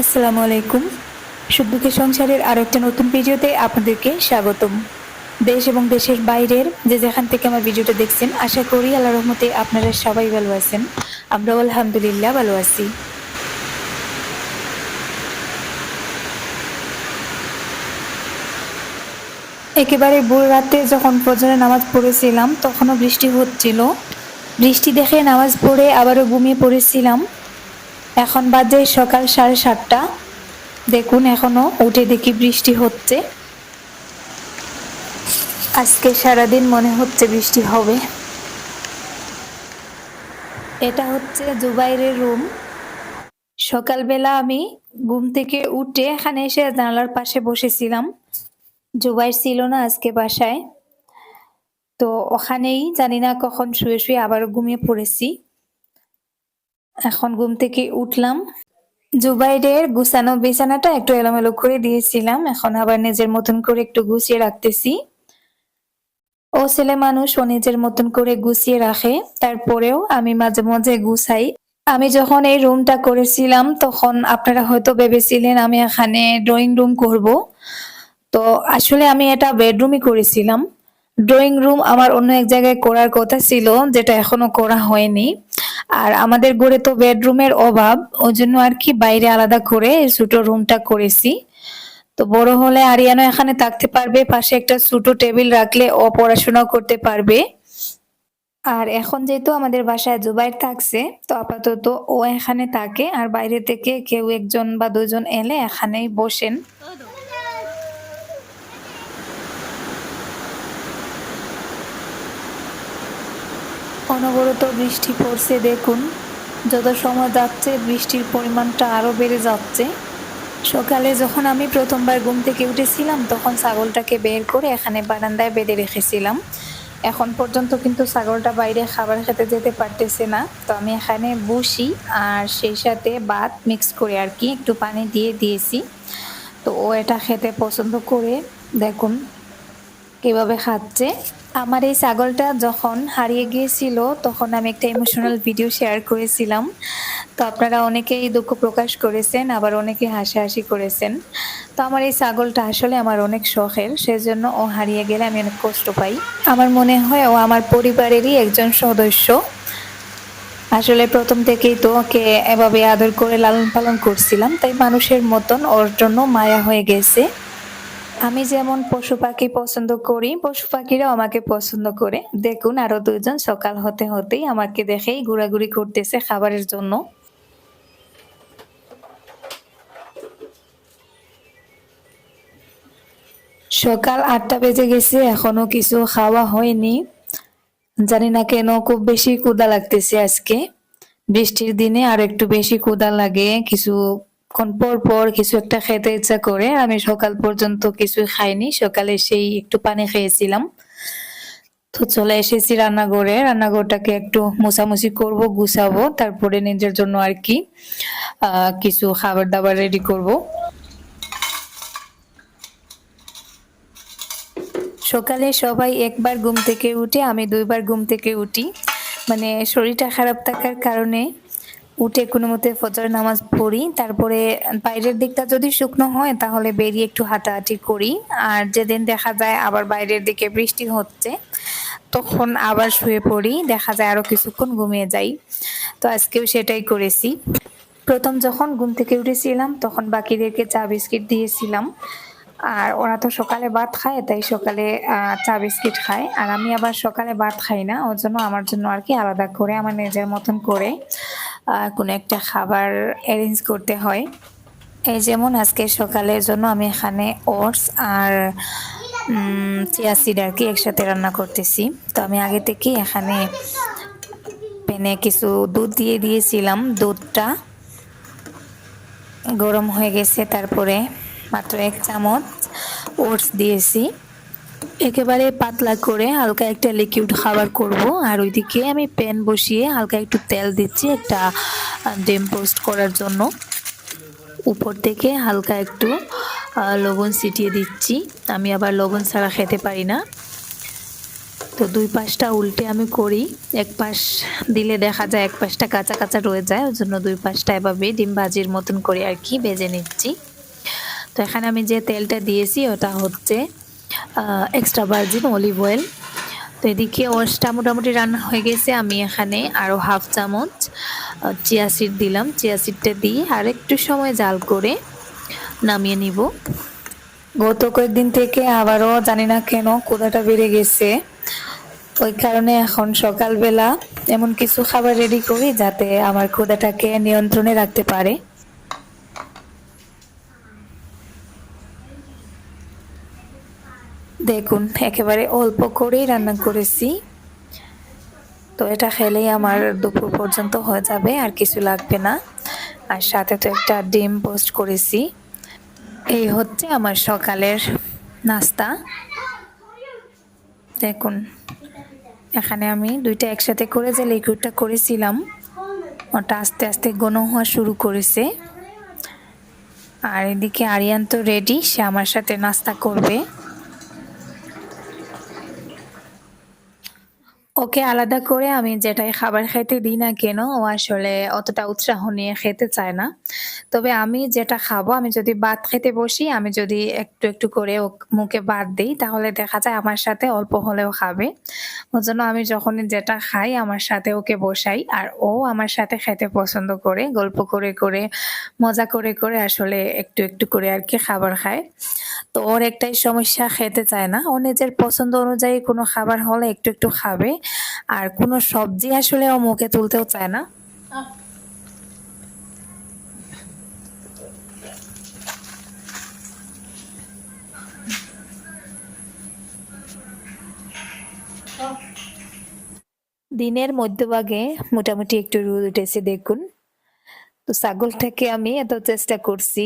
আসসালামু আলাইকুম। সুদ্দুকে সংসারের আরও একটা নতুন ভিডিওতে আপনাদেরকে স্বাগতম। দেশ এবং দেশের বাইরের যে যেখান থেকে আমার ভিডিওটা দেখছেন, আশা করি আল্লাহ রহমতে আপনারা সবাই ভালো আছেন। আমরাও আলহামদুলিল্লাহ ভালো আছি। একেবারে ভোর রাতে যখন ফজরের নামাজ পড়েছিলাম, তখনও বৃষ্টি হচ্ছিল। বৃষ্টি দেখে নামাজ পড়ে আবারও ঘুমিয়ে পড়েছিলাম। এখন বাজে সকাল সাড়ে সাতটা। দেখুন, এখনও উঠে দেখি বৃষ্টি হচ্ছে। আজকে সারাদিন মনে হচ্ছে বৃষ্টি হবে। এটা হচ্ছে জুবাইরের রুম। সকালবেলা আমি ঘুম থেকে উঠে এখানে এসে জানালার পাশে বসেছিলাম। জুবাইর ছিল না আজকে বাসায়। তো ওখানেই জানি না কখন শুয়ে শুয়ে আবারও ঘুমিয়ে পড়েছি। এখন ঘুম থেকে উঠলাম। জুবাইরের গুছানো বিছানাটা একটু এলোমেলো করে দিয়েছিলাম। এখন আবার নিজের মতন করে একটু গুছিয়ে রাখতেছি। ও ছেলে মানুষ, ও নিজের মতন করে গুছিয়ে রাখে। তারপরেও আমি মাঝে মাঝে গুছাই। আমি যখন এই রুমটা করেছিলাম, তখন আপনারা হয়তো ভেবেছিলেন আমি এখানে ড্রয়িং রুম করব। তো আসলে আমি এটা বেডরুমই করেছিলাম। ড্রয়িং রুম আমার অন্য এক জায়গায় করার কথা ছিল, যেটা এখনও করা হয়নি। আর আমাদের ঘরে তো বেডরুমের অভাব ওই জন্য আর কি বাইরে আলাদা করে ছোট রুমটা করেছি। তো বড় হলে আরিয়ানো এখানে থাকতে পারবে, পাশে একটা ছোট টেবিল রাখলে ও পড়াশোনাও করতে পারবে। আর এখন যেহেতু আমাদের বাসায় জুবাইর থাকছে, তো আপাতত ও এখানে থাকে, আর বাইরে থেকে কেউ একজন বা দুজন এলে এখানেই বসেন। অনবরত বৃষ্টি পড়ছে, দেখুন। যত সময় যাচ্ছে, বৃষ্টির পরিমাণটা আরও বেড়ে যাচ্ছে। সকালে যখন আমি প্রথমবার ঘুম থেকে উঠেছিলাম, তখন ছাগলটাকে বের করে এখানে বারান্দায় বেঁধে রেখেছিলাম। এখন পর্যন্ত কিন্তু ছাগলটা বাইরে খাবার খেতে যেতে পারতেছে না। তো আমি এখানে বসি আর সেই সাথে ভাত মিক্স করে আর কি একটু পানি দিয়ে দিয়েছি। তো ও এটা খেতে পছন্দ করে, দেখুন, কীভাবে খাচ্ছে। আমার এই ছাগলটা যখন হারিয়ে গিয়েছিল, তখন আমি একটা ইমোশনাল ভিডিও শেয়ার করেছিলাম। তো আপনারা অনেকেই দুঃখ প্রকাশ করেছেন, আবার অনেকে হাসাহাসি করেছেন। তো আমার এই ছাগলটা আসলে আমার অনেক শখের, সেজন্য ও হারিয়ে গেলে আমি অনেক কষ্ট পাই। আমার মনে হয় ও আমার পরিবারেরই একজন সদস্য। আসলে প্রথম থেকেই তো ওকে এভাবে আদর করে লালন পালন করছিলাম, তাই মানুষের মতন ওর জন্য মায়া হয়ে গেছে। আমি যেমন পশু পাখি পছন্দ করি, পশু পাখিরাও আমাকে পছন্দ করে। দেখুন, আরও দুইজন সকাল হতে হতেই আমাকে দেখেই ঘোরাঘুরি করতেছে খাবারের জন্য। সকাল আটটা বেজে গেছে, এখনও কিছু খাওয়া হয়নি। জানি না কেন খুব বেশি ক্ষুধা লাগতেছে আজকে। বৃষ্টির দিনে আর একটু বেশি ক্ষুধা লাগে, কিছু ক্ষণ পর পর কিছু একটা খেতে ইচ্ছা করে, আমি সকাল পর্যন্ত কিছু খাইনি, সকালে সেই একটু পানি খেয়েছিলাম। তো চলে এসেছি রান্নাঘরে, রান্নাঘরটাকে একটু মোছামুছি করব, গুছাবো, তারপরে নিজের জন্য আর কি কিছু খাবার দাবার রেডি করব। সকালে সবাই একবার ঘুম থেকে উঠে, আমি দুইবার ঘুম থেকে উঠি। মানে শরীরটা খারাপ থাকার কারণে উঠে কোনো মতে ফজর নামাজ পড়ি। তারপরে বাইরের দিকটা যদি শুকনো হয়, তাহলে বেরিয়ে একটু হাঁটাহাঁটি করি। আর যেদিন দেখা যায় আবার বাইরের দিকে বৃষ্টি হচ্ছে, তখন আবার শুয়ে পড়ি। দেখা যায় আরও কিছুক্ষণ ঘুমিয়ে যাই। তো আজকেও সেটাই করেছি। প্রথম যখন ঘুম থেকে উঠেছিলাম, তখন বাকিদেরকে চা বিস্কিট দিয়েছিলাম। আর ওরা তো সকালে ভাত খায়, তাই সকালে চা বিস্কিট খায়। আর আমি আবার সকালে ভাত খাই না, ওর জন্য আমার জন্য আর কি আলাদা করে, আমার নিজের মতন করে। কোনো একটা খাবার অ্যারেঞ্জ করতে হয়। এই যেমন আজকে সকালের জন্য আমি এখানে ওটস আর চিয়া সিড আর কি একসাথে রান্না করতেছি। তো আমি আগে থেকেই এখানে পেনে কিছু দুধ দিয়ে দিয়েছিলাম। দুধটা গরম হয়ে গেছে, তারপরে মাত্র এক চামচ ওটস দিয়েছি। একেবারে পাতলা করে হালকা একটা লিকুইড খাবার করব। আর ওইদিকে আমি প্যান বসিয়ে হালকা একটু তেল দিচ্ছি একটা ডিম পোস্ট করার জন্য। উপর থেকে হালকা একটু লবণ ছিটিয়ে দিচ্ছি। আমি আবার লবণ ছাড়া খেতে পারি না। তো দুই পাশটা উল্টে আমি করি। এক পাশ দিলে দেখা যায় এক পাশটা কাঁচা কাঁচা রয়ে যায়। ওই জন্য দুই পাশটা এভাবে ডিম ভাজির মতন করে আর কি ভেজে নিচ্ছি। তো এখানে আমি যে তেলটা দিয়েছি ওটা হচ্ছে এক্সট্রা ভার্জিন অলিভ অয়েল তো এদিকে ওয়াশটা মোটামুটি রান্না হয়ে গেছে। আমি এখানে আরও হাফ চামচ চিয়া সিড দিলাম। চিয়া সিডটা দিয়ে আর একটু সময় জাল করে নামিয়ে নিব। গত কয়েকদিন থেকে আবারও জানি না কেন কোদাটা বেড়ে গেছে। ওই কারণে এখন সকালবেলা এমন কিছু খাবার রেডি করি যাতে আমার ক্ষুদাটাকে নিয়ন্ত্রণে রাখতে পারে। দেখুন, একেবারে অল্প করেই রান্না করেছি। তো এটা খেলেই আমার দুপুর পর্যন্ত হয়ে যাবে, আর কিছু লাগবে না। আর সাথে তো একটা ডিম পোস্ট করেছি। এই হচ্ছে আমার সকালের নাস্তা। দেখুন, এখানে আমি দুইটা একসাথে করে যে লিকুইডটা করেছিলাম, ওটা আস্তে আস্তে ঘন হওয়া শুরু করেছে। আর এদিকে আরিয়ান তো রেডি সে আমার সাথে নাস্তা করবে। ওকে আলাদা করে আমি যেটাই খাবার খাইতে দিই না কেন, ও আসলে অতটা উৎসাহ নিয়ে খেতে চায় না। তবে আমি যেটা খাব, আমি যদি ভাত খেতে বসি, আমি যদি একটু একটু করে মুখে ভাত দিই, তাহলে দেখা যায় আমার সাথে অল্প হলেও খাবে। ওর জন্য আমি যখনই যেটা খাই, আমার সাথে ওকে বসাই, আর ও আমার সাথে খেতে পছন্দ করে, গল্প করে করে, মজা করে করে আসলে একটু একটু করে আর কি খাবার খায়। তো ওর একটাই সমস্যা খেতে চায় না। ও নিজের পছন্দ অনুযায়ী কোনো খাবার হলে একটু একটু খাবে। আর কোনো সবজি আসলে ও মুখে তুলতেও চায় না। দিনের মধ্যভাগে মোটামুটি একটু রোদ উঠেছে দেখুন। তো থেকে আমি এত চেষ্টা করছি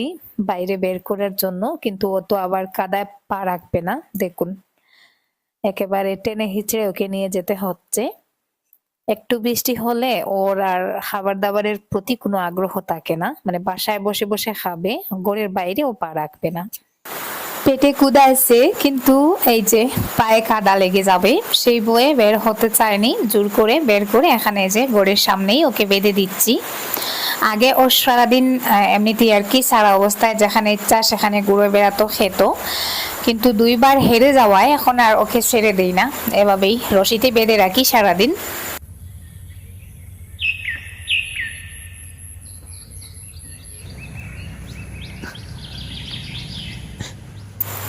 বাইরে বের করার জন্য, কিন্তু ও তো আবার কাদায় পা রাখবে না। দেখুন, একেবারে টেনে হিচড়ে ওকে নিয়ে যেতে হচ্ছে। একটু বৃষ্টি হলে ওর আর খাবার দাবারের প্রতি কোনো আগ্রহ থাকে না। মানে বাসায় বসে বসে খাবে, ঘরের বাইরে ও পা রাখবে না। পেটে কুদাইছে কিন্তু এই যে পায়ে কাদা লেগে যাবে, সেই বয়ে বের হতে চায়নি। জোর করে বের করে এখানে যে গোড়ের সামনেই ওকে বেঁধে দিচ্ছি। আগে ও সারাদিন এমনিতেই আর কি সারা অবস্থায় যেখানে ইচ্ছা সেখানে ঘুরে বেড়াতো, খেত। কিন্তু দুইবার হেরে যাওয়ায় এখন আর ওকে ছেড়ে দেই না। এভাবেই রশিতে বেঁধে রাখি সারাদিন।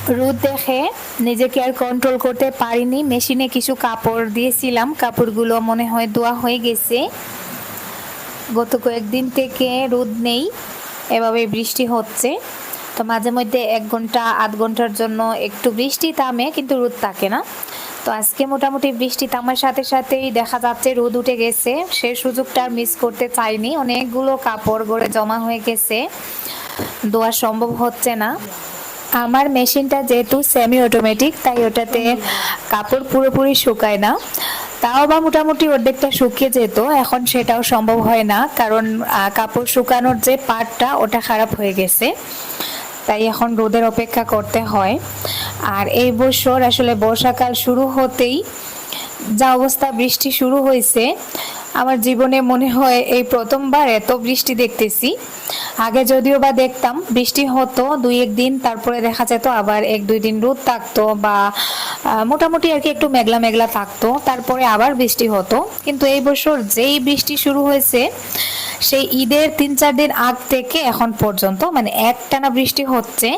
রোদ দেখে নিজেকে আর কন্ট্রোল করতে পারিনি। মেশিনে কিছু কাপড় দিয়েছিলাম। কাপড়গুলো মনে হয় ধোয়া হয়ে গেছে। গত কয়েকদিন থেকে রোদ নেই। এভাবে বৃষ্টি হচ্ছে। তো মাঝে মধ্যে এক ঘণ্টা, আধ ঘণ্টার জন্য একটু বৃষ্টি থামে, কিন্তু রোদ থাকে না। তো আজকে মোটামুটি বৃষ্টি থামার সাথে সাথেই দেখা যাচ্ছে রোদ উঠে গেছে। সে সুযোগটা মিস করতে চাইনি। অনেকগুলো কাপড় গড়ে জমা হয়ে গেছে। দোয়া সম্ভব হচ্ছে না। আমার মেশিনটা যেহেতু সেমি অটোমেটিক তাই ওটাতে কাপড় পুরোপুরি শুকায় না। তাও বা মোটামুটি অর্ধেকটা শুকিয়ে যেত, এখন সেটাও সম্ভব হয় না, কারণ কাপড় শুকানোর যে পার্টটা ওটা খারাপ হয়ে গেছে। তাই এখন রোদের অপেক্ষা করতে হয়। আর এই বছর আসলে বর্ষাকাল শুরু হতেই যা অবস্থা, বৃষ্টি শুরু হয়েছে আমার জীবনে মনে হয় এই প্রথমবার এত বৃষ্টি দেখতেছি। আগে যদিও বা দেখতাম, বৃষ্টি হতো দুই এক দিন, তারপরে দেখা যেত আবার এক দুই দিন রোদ থাকতো বা মোটামুটি আর কি একটু মেঘলা মেঘলা থাকতো, তারপরে আবার বৃষ্টি হতো। কিন্তু এই বছর যেই বৃষ্টি শুরু হয়েছে, সেই ঈদের তিন চার দিন আগ থেকে এখন পর্যন্ত মানে একটানা বৃষ্টি হচ্ছে,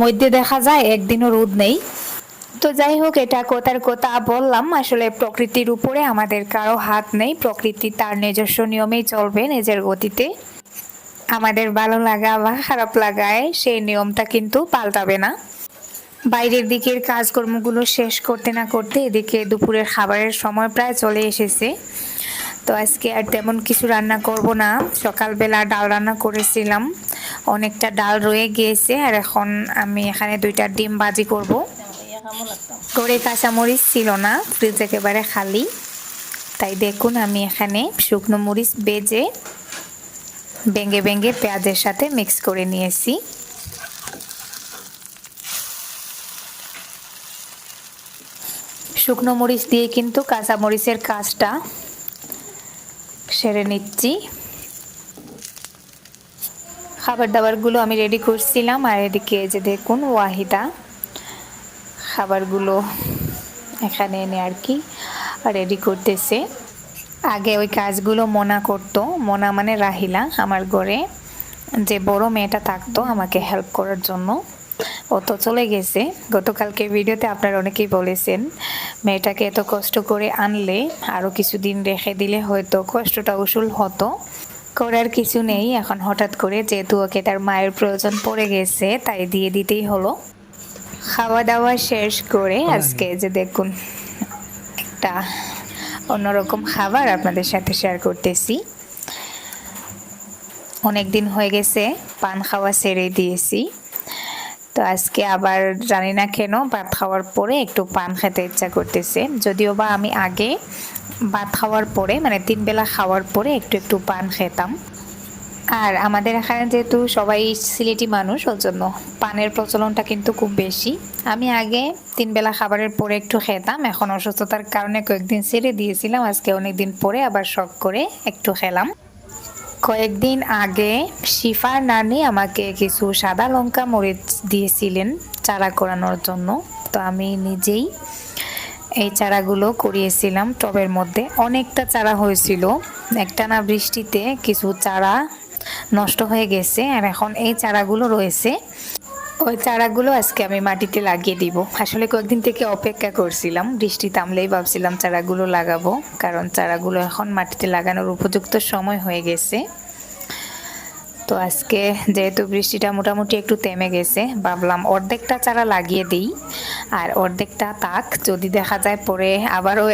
মধ্যে দেখা যায় একদিনও রোদ নেই। তো যাই হোক, এটা কথার কথা বললাম। আসলে প্রকৃতির উপরে আমাদের কারও হাত নেই। প্রকৃতি তার নিজস্ব নিয়মেই চলবে নিজের গতিতে। আমাদের ভালো লাগা বা খারাপ লাগায় সেই নিয়মটা কিন্তু পাল্টাবে না। বাইরের দিকের কাজকর্মগুলো শেষ করতে না করতে এদিকে দুপুরের খাবারের সময় প্রায় চলে এসেছে। তো আজকে আর তেমন কিছু রান্না করব না। সকালবেলা ডাল রান্না করেছিলাম। অনেকটা ডাল রয়ে গিয়েছে আর এখন আমি এখানে দুইটা ডিম বাজি করব। করে কাঁচামরিচ ছিল না ফ্রিজ একেবারে খালি। তাই দেখুন আমি এখানে শুকনো মরিচ বেজে বেঙ্গে বেঙ্গে পেঁয়াজের সাথে মিক্স করে নিয়েছি। শুকনো মরিচ দিয়ে কিন্তু কাঁচা মরিচের কাজটা সেরে নিচ্ছি। খাবার দাবারগুলো আমি রেডি করছিলাম, আর এদিকে যে দেখুন ওয়াহিদা। খাবারগুলো এখানে এনে আর কি রেডি করতেছে। আগে ওই কাজগুলো মনা করতো। মনা মানে রাহিলা, আমার ঘরে। যে বড় মেয়েটা থাকতো আমাকে হেল্প করার জন্য। ও তো চলে গেছে। গতকালকে ভিডিওতে আপনারা অনেকেই বলেছেন, মেয়েটাকে এত কষ্ট করে আনলে আরও কিছুদিন রেখে দিলে হয়তো কষ্টটা উসুল হতো। করার কিছু নেই। এখন হঠাৎ করে যেহেতু ওকে তার মায়ের প্রয়োজন পড়ে গেছে, তাই দিয়ে দিতেই হলো। খাওয়া দাওয়া শেষ করে আজকে যে দেখুন একটা অন্যরকম খাবার আপনাদের সাথে শেয়ার করতেছি। অনেক দিন হয়ে গেছে পান খাওয়া ছেড়ে দিয়েছি। তো আজকে আবার জানি না কেন ভাত খাওয়ার পরে একটু পান খেতে ইচ্ছা করতেছে। যদিও বা আমি আগে ভাত খাওয়ার পরে মানে তিন বেলা খাওয়ার পরে একটু একটু পান খেতাম। আর আমাদের এখানে যেহেতু সবাই সিলেটি মানুষ, ওর জন্য পানের প্রচলনটা কিন্তু খুব বেশি। আমি আগে তিন বেলা খাবারের পরে একটু খেতাম, এখন অসুস্থতার কারণে কয়েকদিন ছেড়ে দিয়েছিলাম, আজকে অনেক দিন পরে আবার শখ করে একটু খেলাম। কয়েকদিন আগে শিফার নানি আমাকে কিছু সাদা লঙ্কা মরিচ দিয়েছিলেন চারা করানোর জন্য। তো আমি নিজেই এই চারাগুলো করিয়েছিলাম টবের মধ্যে। অনেকটা চারা হয়েছিল। একটানা বৃষ্টিতে কিছু চারা নষ্ট হয়ে গেছে আর এখন এই চারাগুলো রয়েছে। ওই চারাগুলো আজকে আমি মাটিতে লাগিয়ে দিব। আসলে কয়েকদিন থেকে অপেক্ষা করছিলাম, বৃষ্টি থামলেই ভাবছিলাম চারাগুলো লাগাবো, কারণ চারাগুলো এখন মাটিতে লাগানোর উপযুক্ত সময় হয়ে গেছে। তো আজকে যেহেতু বৃষ্টিটা মোটামুটি একটু থেমে গেছে, ভাবলাম অর্ধেকটা চারা লাগিয়ে দিই। আর অর্ধেকটা তাক, যদি দেখা যায় পরে আবারও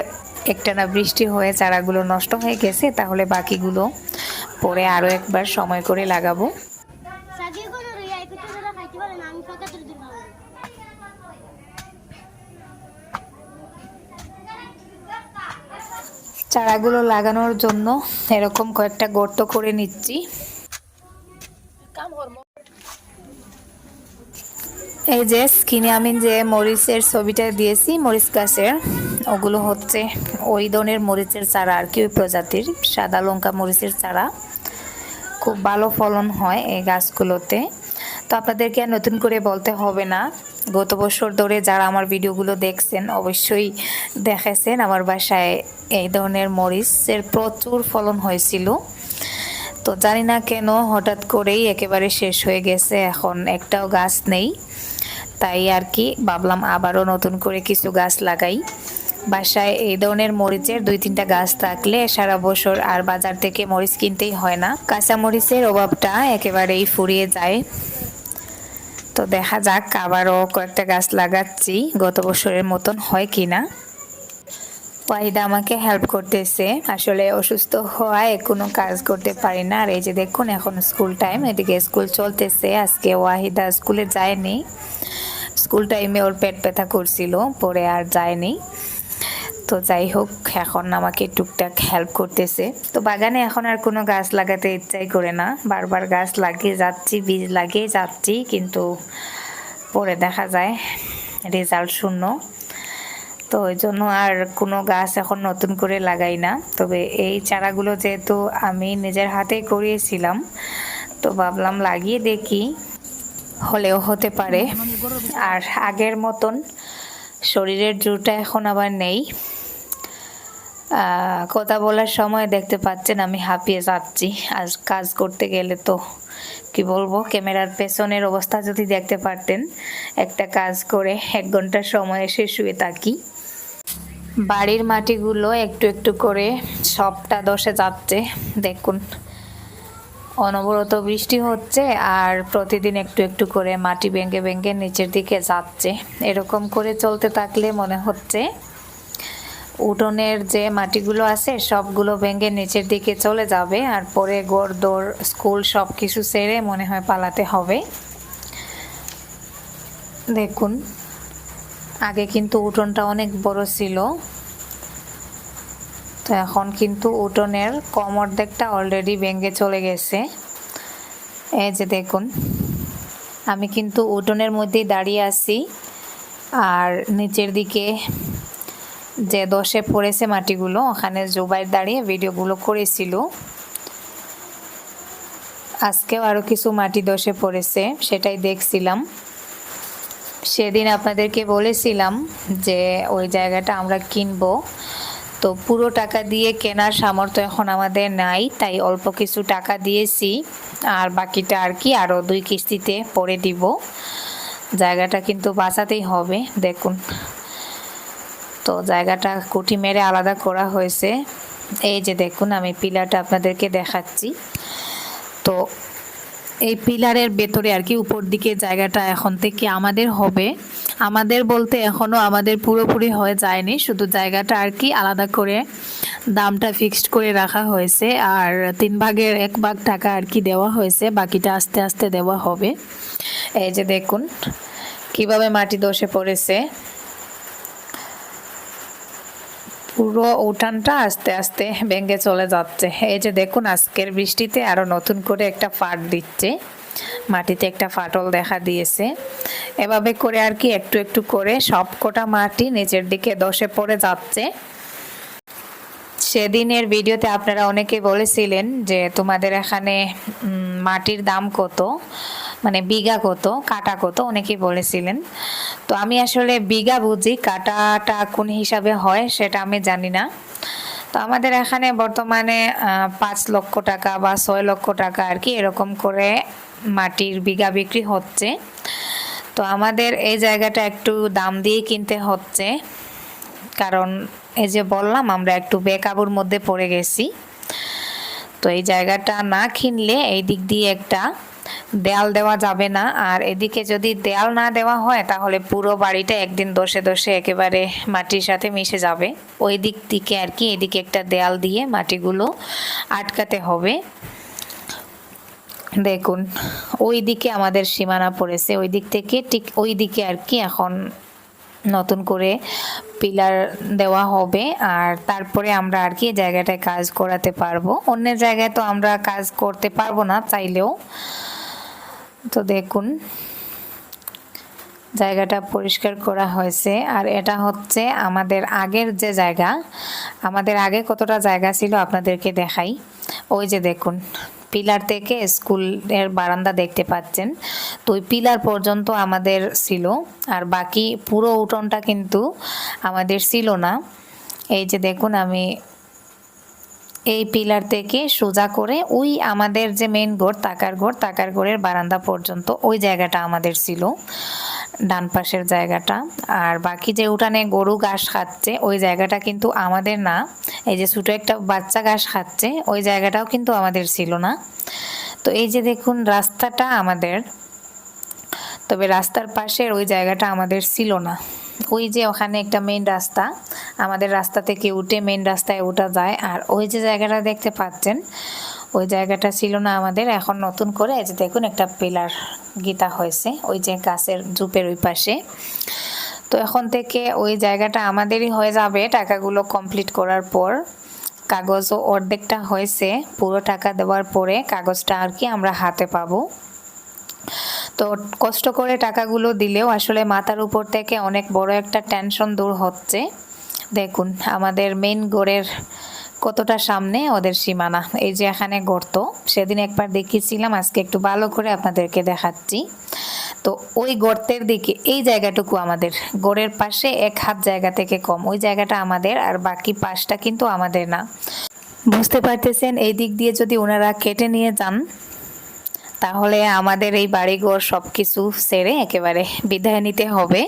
একটানা বৃষ্টি হয়ে চারাগুলো নষ্ট হয়ে গেছে, তাহলে বাকিগুলো পরে আরও একবার সময় করে লাগাবো। চারাগুলো লাগানোর জন্য এরকম কয়েকটা গর্ত করে নিচ্ছি। এই যে স্কিনে আমি যে মরিচের ছবিটা দিয়েছি, মরিচ গাছের। ওগুলো হচ্ছে ওই ধরনের মরিচের চারা আর কি, ওই প্রজাতির সাদা লঙ্কা মরিচের চারা। খুব ভালো ফলন হয় এই গাছগুলোতে। তো আপনাদেরকে আর নতুন করে বলতে হবে না, গত বছর ধরে যারা আমার ভিডিওগুলো দেখছেন অবশ্যই দেখেছেন আমার বাসায় এই ধরনের মরিচের প্রচুর ফলন হয়েছিল। তো জানি না কেন হঠাৎ করেই একেবারে শেষ হয়ে গেছে, এখন একটাও গাছ নেই। তাই আর কি ভাবলাম আবারও নতুন করে কিছু গাছ লাগাই। বাসায় এই ধরনের মরিচের দুই তিনটা গাছ থাকলে সারা বছর আর বাজার থেকে মরিচ কিনতেই হয় না। কাঁচা মরিচের অভাবটা একেবারেই ফুরিয়ে যায়। তো দেখা যাক, আবারও কয়েকটা গাছ লাগাচ্ছি, গত বছরের মতন হয় কিনা। ওয়াহিদা আমাকে হেল্প করতেছে। আসলে অসুস্থ হওয়ায় কোনো কাজ করতে পারি না। আর এই যে দেখুন, এখন স্কুল টাইম এদিকে স্কুল চলতেছে। আজকে ওয়াহিদা স্কুলে যায়নি। স্কুল টাইমে ওর পেট ব্যথা করছিল, পরে আর যায়নি। তো যাই হোক, এখন আমাকে টুকটাক হেল্প করতেছে। তো বাগানে এখন আর কোনো গাছ লাগাতে ইচ্ছাই করে না। বারবার গাছ লাগিয়ে যাচ্ছি, বীজ লাগিয়ে যাচ্ছি, কিন্তু পরে দেখা যায় রেজাল্ট শূন্য। তো ওই জন্য আর কোনো গাছ এখন নতুন করে লাগাই না। তবে এই চারাগুলো যেহেতু আমি নিজের হাতে করিয়েছিলাম, তো ভাবলাম লাগিয়ে দেখি, হলেও হতে পারে। আর আগের মতন শরীরের জোরটা এখন আবার নেই। কথা বলার সময় দেখতে পাচ্ছেন আমি হাঁপিয়ে যাচ্ছি। আজ কাজ করতে গেলে তো কি বলব, ক্যামেরার পেছনের অবস্থা যদি দেখতে পারতেন, একটা কাজ করে এক ঘণ্টার সময় এসে শুয়ে থাকি। বাড়ির মাটিগুলো একটু একটু করে সবটা দশে যাচ্ছে। দেখুন, অনবরত বৃষ্টি হচ্ছে আর প্রতিদিন একটু একটু করে মাটি ভেঙে ভেঙে নিচের দিকে যাচ্ছে। এরকম করে চলতে থাকলে মনে হচ্ছে উঠোনের যে মাটিগুলো আছে, সবগুলো ভেঙে নিচের দিকে চলে যাবে আর পরে গোড়দোর স্কুল সব কিছু ছেড়ে মনে হয় পালাতে হবে। দেখুন, আগে কিন্তু উঠোনটা অনেক বড় ছিল। তো এখন কিন্তু উঠোনের কম অর্ধেকটা অলরেডি ভেঙে চলে গেছে। এই যে দেখুন, আমি কিন্তু উঠোনের মধ্যেই দাঁড়িয়ে আছি। আর নিচের দিকে যে দশে পড়েছে মাটিগুলো, ওখানে জুবাইর দাঁড়িয়ে ভিডিওগুলো করেছিল। আজকেও আরও কিছু মাটি দশে পড়েছে, সেটাই দেখছিলাম। সেদিন আপনাদেরকে বলেছিলাম যে ওই জায়গাটা আমরা কিনবো। তো পুরো টাকা দিয়ে কেনার সামর্থ্য এখন আমাদের নাই, তাই অল্প কিছু টাকা দিয়েছি। আর বাকিটা আর কি আরও দুই কিস্তিতে পরে দিব। জায়গাটা কিন্তু বাঁচাতেই হবে, দেখুন। তো জায়গাটা কুটি মেরে আলাদা করা হয়েছে। এই যে দেখুন, আমি পিলারটা আপনাদেরকে দেখাচ্ছি। তো এই পিলারের ভেতরে আর কি উপর দিকে জায়গাটা এখন থেকে আমাদের হবে। আমাদের বলতে এখনও আমাদের পুরোপুরি হয়ে যায়নি, শুধু জায়গাটা আর কি আলাদা করে দামটা ফিক্সড করে রাখা হয়েছে। আর তিন ভাগের এক ভাগ টাকা আর কি দেওয়া হয়েছে, বাকিটা আস্তে আস্তে দেওয়া হবে। এই যে দেখুন, কীভাবে মাটি দোষে পড়েছে। পুরো উঠানটা আস্তে আস্তে ভেঙে চলে যাচ্ছে। এই যে দেখুন, আজকের বৃষ্টিতে আরও নতুন করে একটা ফাট দিচ্ছে। মাটিতে একটা ফাটল দেখা দিয়েছে। এভাবে করে আর কি একটু একটু করে সবকটা মাটি নিচের দিকে দশে পড়ে যাচ্ছে। সেদিনের ভিডিওতে আপনারা অনেকে বলেছিলেন যে তোমাদের এখানে মাটির দাম কত? মানে বিঘা কত? কাটা কত? অনেকেই বলেছিলেন। তো আমি আসলে বিঘা বুঝি, কাটাটা কোন হিসাবে হয় সেটা আমি জানি না। তো আমাদের এখানে বর্তমানে পাঁচ লক্ষ টাকা বা ছয় লক্ষ টাকা আর কি এরকম করে মাটির বিঘা বিক্রি হচ্ছে। তো আমাদের এই জায়গাটা একটু দাম দিয়ে কিনতে হচ্ছে। কারণ এই যে বললাম, আমরা একটু বেকাবুর মধ্যে পড়ে গেছি। তো এই জায়গাটা না কিনলে এই দিক দিয়ে একটা দেয়াল দেওয়া যাবে না। আর এদিকে যদি দেয়াল না দেওয়া হয়, তাহলে পুরো বাড়িটা একদিন দোষে দোষে একেবারে মাটির সাথে মিশে যাবে। ওই দিক থেকে আর কি, এদিকে একটা দেয়াল দিয়ে মাটিগুলো আটকাতে হবে। দেখুন, ওই দিকে আমাদের সীমানা পড়েছে। ওই দিক থেকে ঠিক ওই দিকে আর কি এখন নতুন করে পিলার দেওয়া হবে আর তারপরে আমরা আর কি জায়গাটায় কাজ করাতে পারব। অন্য জায়গায় তো আমরা কাজ করতে পারব না চাইলেও। তো দেখুন, জায়গাটা পরিষ্কার করা হয়েছে আর এটা হচ্ছে আমাদের আগের যে জায়গা, আমাদের আগে কতটা জায়গা ছিল আপনাদেরকে দেখাই। ওই যে দেখুন পিলার থেকে স্কুলের বারান্দা দেখতে পাচ্ছেন। তো ওই পিলার পর্যন্ত আমাদের ছিল, আর বাকি পুরো উঠোনটা কিন্তু আমাদের ছিল না। এই যে দেখুন, আমি এই পিলার থেকে সোজা করে ওই আমাদের যে মেন ঘর, তাকার ঘর, তাকার ঘরের বারান্দা পর্যন্ত ওই জায়গাটা আমাদের ছিল, ডান পাশের জায়গাটা। আর বাকি যে উঠানে গরু ঘাস খাচ্ছে, ওই জায়গাটা কিন্তু আমাদের না। এই যে ছোটো একটা বাচ্চা ঘাস খাচ্ছে, ওই জায়গাটাও কিন্তু আমাদের ছিল না। তো এই যে দেখুন, রাস্তাটা আমাদের, তবে রাস্তার পাশের ওই জায়গাটা আমাদের ছিল না। ওই যে ওখানে একটা মেন রাস্তা, আমাদের রাস্তা থেকে উঠে মেন রাস্তায় ওঠা যায়। আর ওই যে জায়গাটা দেখতে পাচ্ছেন, ওই জায়গাটা ছিল না আমাদের, এখন নতুন করে এই যে দেখুন একটা পিলার গীতা হয়েছে, ওই যে গাছের জুপের ওই পাশে। তো এখন থেকে ওই জায়গাটা আমাদেরই হয়ে যাবে টাকাগুলো কমপ্লিট করার পর। কাগজও অর্ধেকটা হয়েছে, পুরো টাকা দেওয়ার পরে কাগজটা আর কি আমরা হাতে পাবো। তো কষ্ট করে টাকাগুলো দিলেও আসলে মাথার উপর থেকে অনেক বড় একটা টেনশন দূর হচ্ছে। দেখুন, আমাদের মেন গোড়ের কতটা সামনে ওদের সীমানা। এই যে এখানে গর্ত, সেদিন একবার দেখিয়েছিলাম, আজকে একটু ভালো করে আপনাদেরকে দেখাচ্ছি। তো ওই গর্তের দিকে, এই জায়গাটুকু আমাদের। গোড়ের পাশে এক হাত জায়গা থেকে কম। ওই জায়গাটা আমাদের, আর বাকি পাশটা কিন্তু আমাদের না। বুঝতে পারতেছেন, এই দিক দিয়ে যদি ওনারা কেটে নিয়ে যান তাহলে আমাদের এই বাড়িঘর সব কিছু সেরে একেবারে বিদায় নিতে হবে।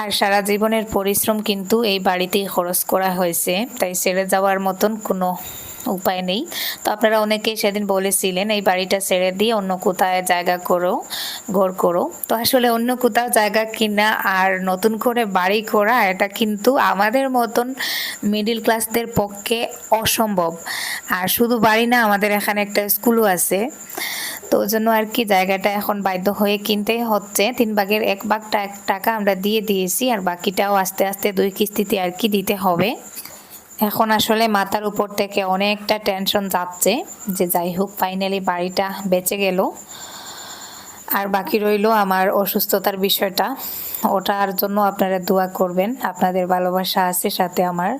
আর সারা জীবনের পরিশ্রম কিন্তু এই বাড়িতেই খরচ করা হয়েছে, তাই সেরে যাওয়ার মতন কোনো উপায় নেই। তো আপনারা অনেকেই সেদিন বলেছিলেন, এই বাড়িটা ছেড়ে দিয়ে অন্য কোথায় জায়গা করো, ঘর করো। তো আসলে অন্য কোথাও জায়গা কিনা আর নতুন করে বাড়ি করা, এটা কিন্তু আমাদের মতন মিডিল ক্লাসদের পক্ষে অসম্ভব। আর শুধু বাড়ি না, আমাদের এখানে একটা স্কুলও আছে। তো ওই জন্য আর কি জায়গাটা এখন বাধ্য হয়ে কিনতেই হচ্ছে। তিন ভাগের এক ভাগ টাকা আমরা দিয়ে দিয়েছি, আর বাকিটাও আস্তে আস্তে দুই কিস্তিতে আর কি দিতে হবে। এখন আসলে মাথার উপর থেকে অনেকটা টেনশন যাচ্ছে যে যাই হোক ফাইনালি বাড়িটা বেঁচে গেল। আর বাকি রইল আমার অসুস্থতার বিষয়টা। ওটার জন্য আপনারা দোয়া করবেন, আপনাদের ভালোবাসা আছে সাথে আমার।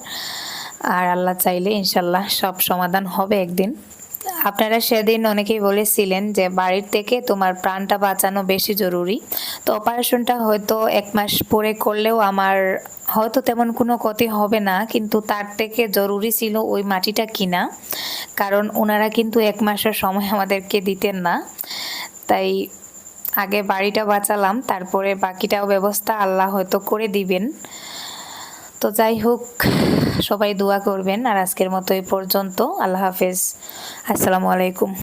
আর আল্লাহ চাইলে ইনশাল্লাহ সব সমাধান হবে একদিন। আপনারা সেদিন অনেকেই বলেছিলেন যে বাড়ির থেকে তোমার প্রাণটা বাঁচানো বেশি জরুরি। তো অপারেশনটা হয়তো এক মাস পরে করলেও আমার হয়তো তেমন কোনো ক্ষতি হবে না, কিন্তু তার থেকে জরুরি ছিল ওই মাটিটা কিনা। কারণ ওনারা কিন্তু এক মাসের সময় আমাদেরকে দিতেন না। তাই আগে বাড়িটা বাঁচালাম, তারপরে বাকিটাও ব্যবস্থা আল্লাহ হয়তো করে দিবেন। তো যাই হোক সবাই দোয়া করবেন। আর আজকের মতো এই পর্যন্ত। আল্লাহ হাফেজ। আসসালামু আলাইকুম।